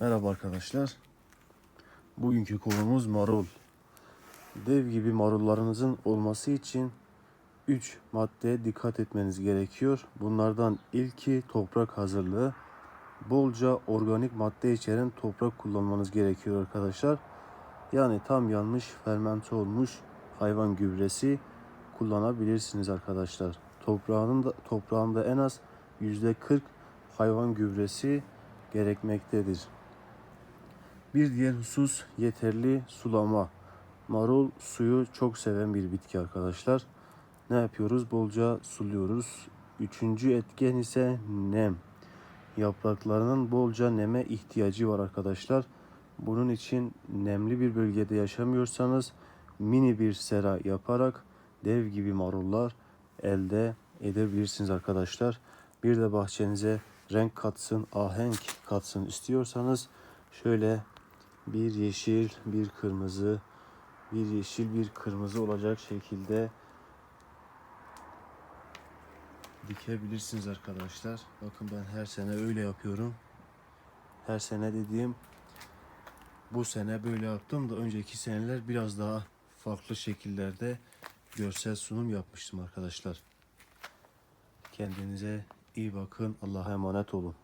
Merhaba arkadaşlar. Bugünkü konumuz marul. Dev gibi marullarınızın olması için 3 maddeye dikkat etmeniz gerekiyor. Bunlardan ilki toprak hazırlığı. Bolca organik madde içeren toprak kullanmanız gerekiyor arkadaşlar. Yani tam yanmış fermente olmuş hayvan gübresi kullanabilirsiniz arkadaşlar. Toprağının da, toprağında en az %40 hayvan gübresi gerekmektedir. Bir diğer husus yeterli sulama. Marul suyu çok seven bir bitki arkadaşlar. Ne yapıyoruz? Bolca suluyoruz. Üçüncü etken ise nem. Yapraklarının bolca neme ihtiyacı var arkadaşlar. Bunun için nemli bir bölgede yaşamıyorsanız mini bir sera yaparak dev gibi marullar elde edebilirsiniz arkadaşlar. Bir de bahçenize renk katsın, ahenk katsın istiyorsanız şöyle bir yeşil, bir kırmızı, bir yeşil, bir kırmızı olacak şekilde dikebilirsiniz arkadaşlar. Bakın ben her sene öyle yapıyorum. Her sene dediğim bu sene böyle yaptım da önceki seneler biraz daha farklı şekillerde görsel sunum yapmıştım arkadaşlar. Kendinize iyi bakın. Allah'a emanet olun.